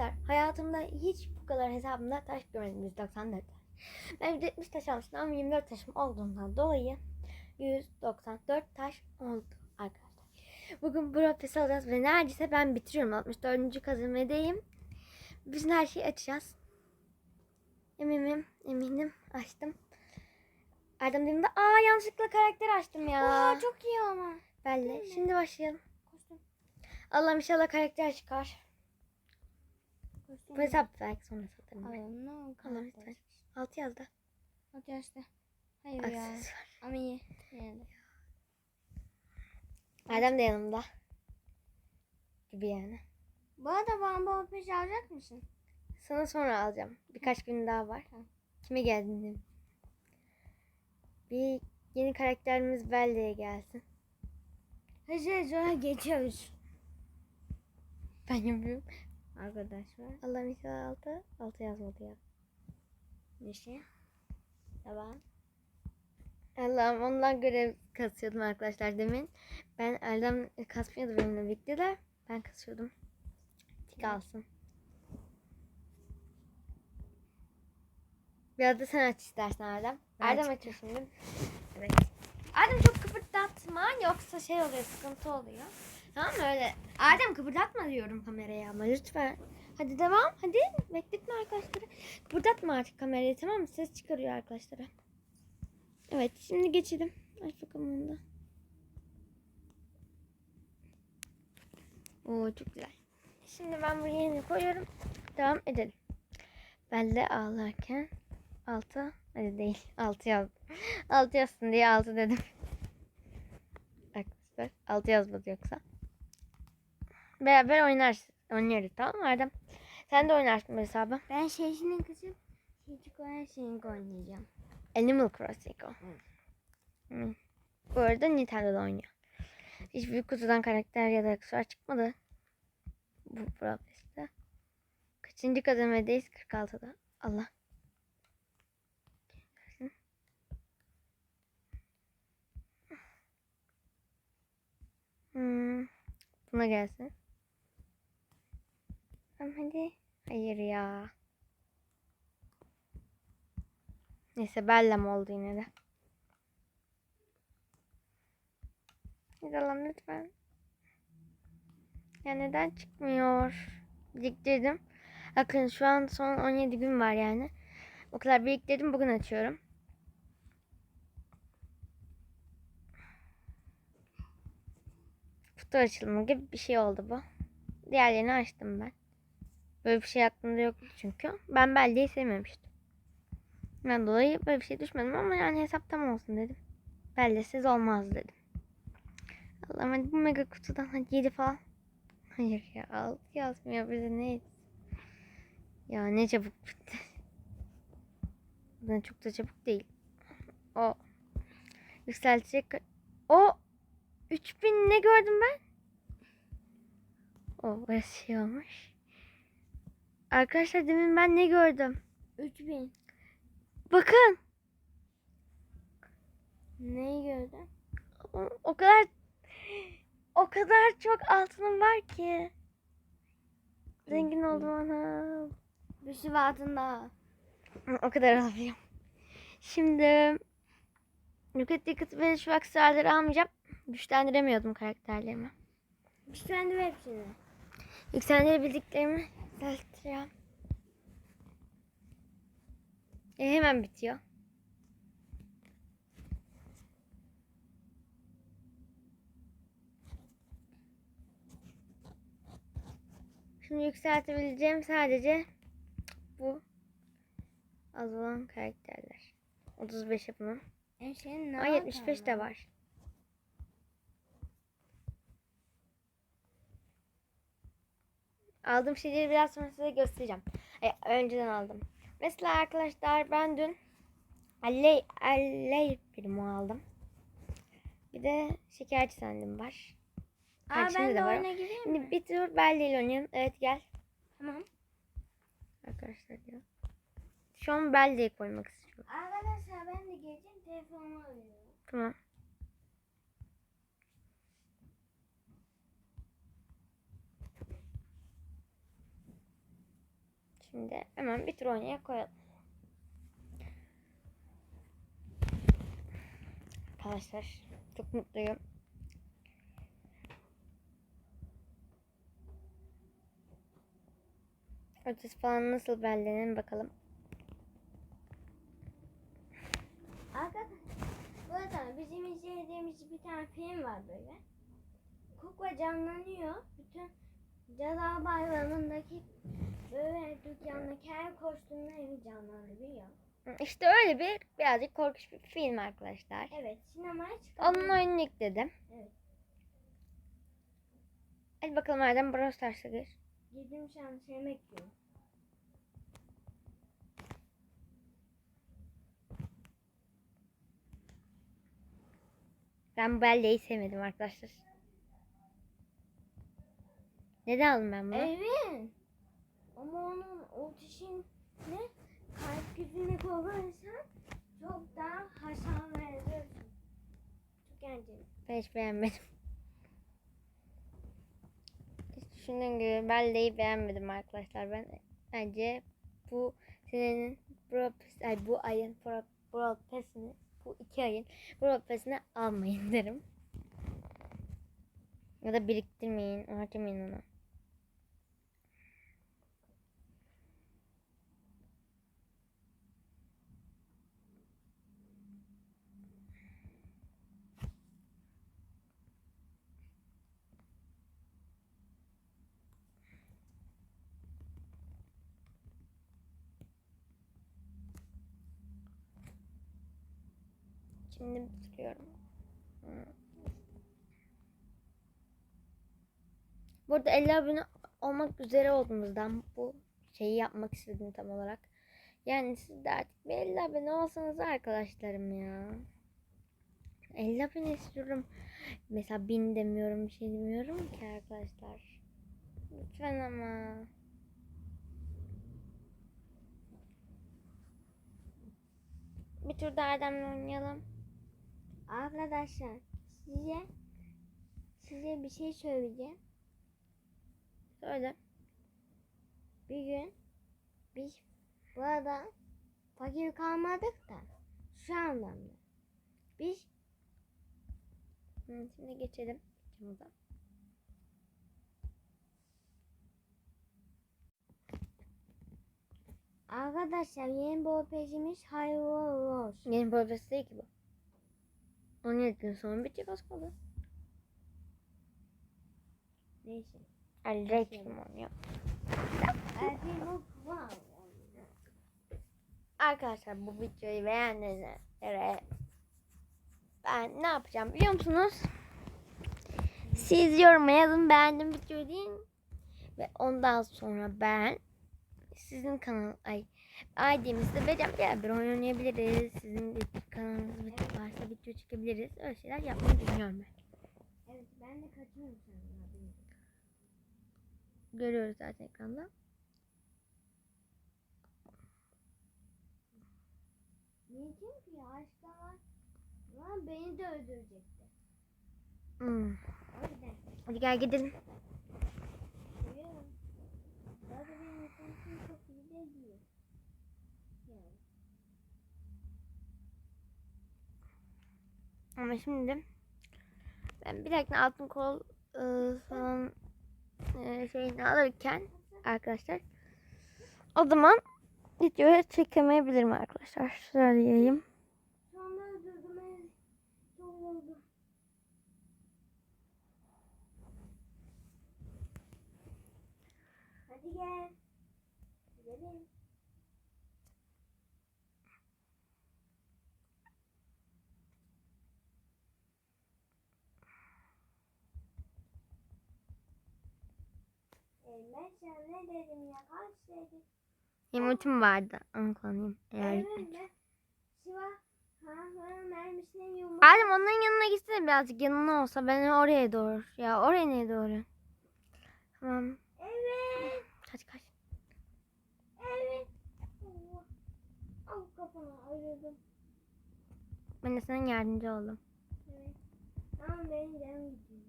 Arkadaşlar hayatımda hiç bu kadar hesabımda taş görmedim 194 taş. Ben 170 taş almıştım ama 24 taşım olduğundan dolayı 194 taş oldu arkadaşlar. Bugün Pass alacağız ve neredeyse ben bitiriyorum. 64. kazanmadayım. Biz her şeyi açacağız. Eminim, eminim. Açtım. Erdem dediğimde aa yanlışlıkla karakter açtım ya. Oha çok iyi ama. Belli. Şimdi başlayalım. Allah'ım inşallah karakter çıkar. Hesap belki sonra satarım. oldu? Allah lütfen. Altı yazdı. Hadi işte. Hayır ya. Aksesuar. Ama iyi. Yani. Erdem de yanımda. Gibi yani. Bu arada bana bu peş alacak mısın? Sana sonra alacağım. Birkaç gün daha var. Tamam. Kime geldin? Bir yeni karakterimiz Belle'ye gelsin. Hızlı sonra geçiyoruz. Ben yapıyorum. Arkadaşlar. Allah'ım inşallah altı. Altı yazmadı ya. Neşe. Tamam. Allah'ım ondan görev kasıyordum arkadaşlar demin. Ben Erdem kasmıyordu benimle birlikte de ben kasıyordum. Tik alsın. Biraz da sen aç istersen Erdem. Ben Erdem açayım. açıyor şimdi. Evet. Erdem çok kıpırdatma yoksa şey oluyor sıkıntı oluyor. Tamam mı öyle? Erdem kıpırdatma diyorum kameraya ama lütfen. Hadi devam hadi bekletme arkadaşları. Kıpırdatma artık kamerayı tamam mı? Ses çıkarıyor arkadaşlara. Evet şimdi geçelim. Aç bakalım onu da. Oo çok güzel. Şimdi ben buraya yeni koyuyorum. Devam edelim. Ben de ağlarken altı hadi değil altı yazdım. altı yazsın diye altı dedim. Arkadaşlar altı yazmadı yoksa. Beraber oynarsın. Oynarız tamam mı Erdem? Sen de oynarsın hesabı. Ben şeysinin kızım. Çocuk olan şeyini oynayacağım. Animal Crossing o. Hı. Bu arada Nintendo'da oynuyor. Hiçbir kutudan karakter ya da aksesuar çıkmadı. Bu Pass'te. Kaçıncı kademedeyiz? 46'da. Allah. Hmm. Buna gelsin. Tamam hadi. Hayır ya. Neyse Bella'm oldu yine de. Allah'ım lütfen. Ya neden çıkmıyor? Biriktirdim. Bakın şu an son 17 gün var yani. O kadar biriktirdim bugün açıyorum. Kutu açılımı gibi bir şey oldu bu. Diğerlerini açtım ben. Böyle bir şey aklımda yoktu çünkü. Ben Bella'yı sevmemiştim. Ben dolayı böyle bir şey düşmedim ama yani hesap tam olsun dedim. Bellesiz olmaz dedim. Allah'ım hadi bu mega kutudan hadi 7 falan. Hayır ya al yazmıyor bize ne Ya ne çabuk bitti. Ben çok da çabuk değil. O yükseltecek. O 3000 ne gördüm ben? O burası şey olmuş. Arkadaşlar demin ben ne gördüm? 3000. Bakın. Neyi gördün? O, o kadar o kadar çok altınım var ki. Zengin oldum ana. Bir sürü altında. O kadar alabiliyorum. Şimdi Rocket Ticket ve şu aksesuarları almayacağım. Güçlendiremiyordum karakterlerimi. Güçlendim hepsini. Yükseltirebildiklerimi yükselteceğim. E, hemen bitiyor. Şimdi yükseltebileceğim sadece bu az olan karakterler. 35 bunun. En senin ne Ama 75 de var. Aldığım şeyleri biraz sonra size göstereceğim. Ay, önceden aldım. Mesela arkadaşlar ben dün Alley, Alley primo aldım. Bir de şekerci sandım var. Aa ben de de oyuna gireyim Şimdi mi? bir tur Belli ile oynayalım. Evet gel. Tamam. Arkadaşlar ya. Şu an Belli'yi koymak istiyorum. Arkadaşlar ben de geleceğim telefonumu alıyorum. Tamam. Şimdi hemen bir tur oynaya koyalım. Arkadaşlar çok mutluyum. Ötesi falan nasıl bellenin bakalım. Arkadaşlar bu arada bizim izlediğimiz bir tane film var böyle. Kukla canlanıyor. Bütün Cadı Bayramı'ndaki böyle dükkandaki her kostümleri canlandırıyor. İşte öyle bir birazcık korkunç bir film arkadaşlar. Evet sinemaya çıktı. Onun oyununu yükledim. Evet. Hadi bakalım Erdem Brawl Stars'a gir. Girdim şu an seni bekliyorum. Ben bu belleği sevmedim arkadaşlar. Neden aldım ben bunu? Evet. Ama onun o dişin ne? Kalp gücüne koyarsan çok daha hasar verirsin. Çok eğlenceli. Ben hiç beğenmedim. Hiç düşündüğüm gibi belleği beğenmedim arkadaşlar. Ben bence bu senenin Pass- ay bu ayın Pass'ini bu iki ayın Brawl Pass'ini almayın derim. Ya da biriktirmeyin, harcamayın onu. Şimdi bitiriyorum. Hmm. Burada 50 abone olmak üzere olduğumuzdan bu şeyi yapmak istedim tam olarak. Yani siz de artık bir 50 abone olsanız arkadaşlarım ya. 50 abone istiyorum. Mesela 1000 demiyorum bir şey demiyorum ki arkadaşlar. Lütfen ama. Bir tur daha oynayalım. Arkadaşlar size size bir şey söyleyeceğim. Söyle. Bir gün biz burada fakir kalmadık da şu anlamda. Biz şimdi geçelim. Camıza. arkadaşlar yeni bu peşimiz hayırlı olsun. Yeni progres değil ki bu. 17 gün sonra bitecek az kaldı. Neyse. Ali kim oynuyor? Erkeği bu var. Arkadaşlar bu videoyu beğenenlere ben ne yapacağım biliyor musunuz? Siz yoruma yazın beğendim videoyu deyin. Ve ondan sonra ben sizin kanal ay ID'mizi vereceğim. Diğer bir oyun oynayabiliriz. Sizin de kanalınız video varsa video çekebiliriz. Öyle şeyler yapmayı düşünüyorum ben. Evet ben de kaçıyorum senden. Görüyoruz zaten ekranda. Niçin ki yaşta var. Ama beni de öldürecekti. Hmm. O yüzden. Hadi gel gidelim. Seviyorum. Zaten benim konuşum çok iyi de değil. Yani. Ama şimdi ben bir dakika altın kol ıı, falan e, şeyini alırken arkadaşlar o zaman videoya çekemeyebilirim arkadaşlar. Söyleyeyim. Hadi gel. Gidelim. Sana ne dedim ya? Kaç dedim? Emotum vardı. Onu kullanayım. Eğer Evet gitmek. ben. Şiva. Ha ha mermisine yumruk. Adem onun yanına gitsene birazcık yanına olsa ben oraya doğru. Ya oraya neye doğru? Tamam. Evet. Kaç kaç. Evet. Al kafana ayırdım. Ben de sana yardımcı oldum. Evet. Tamam benim canım gidiyor.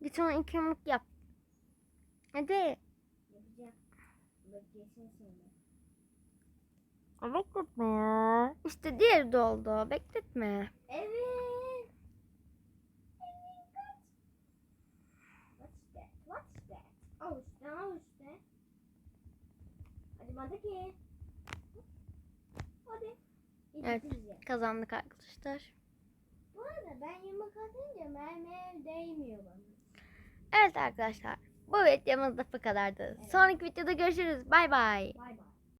Git ona iki yumruk yap. Hadi. Yapacağım. bekleyeceğim. Beklesin seni. Bekletme ya. İşte diğeri doldu. Bekletme. Evet. Evet. Hadi. Hadi. Kazandık arkadaşlar. Bu arada ben yemek atınca mermiye değmiyor bana. Evet arkadaşlar. Bu videomuz da bu kadardı. Sonraki videoda görüşürüz. Bay bay. Bay bay.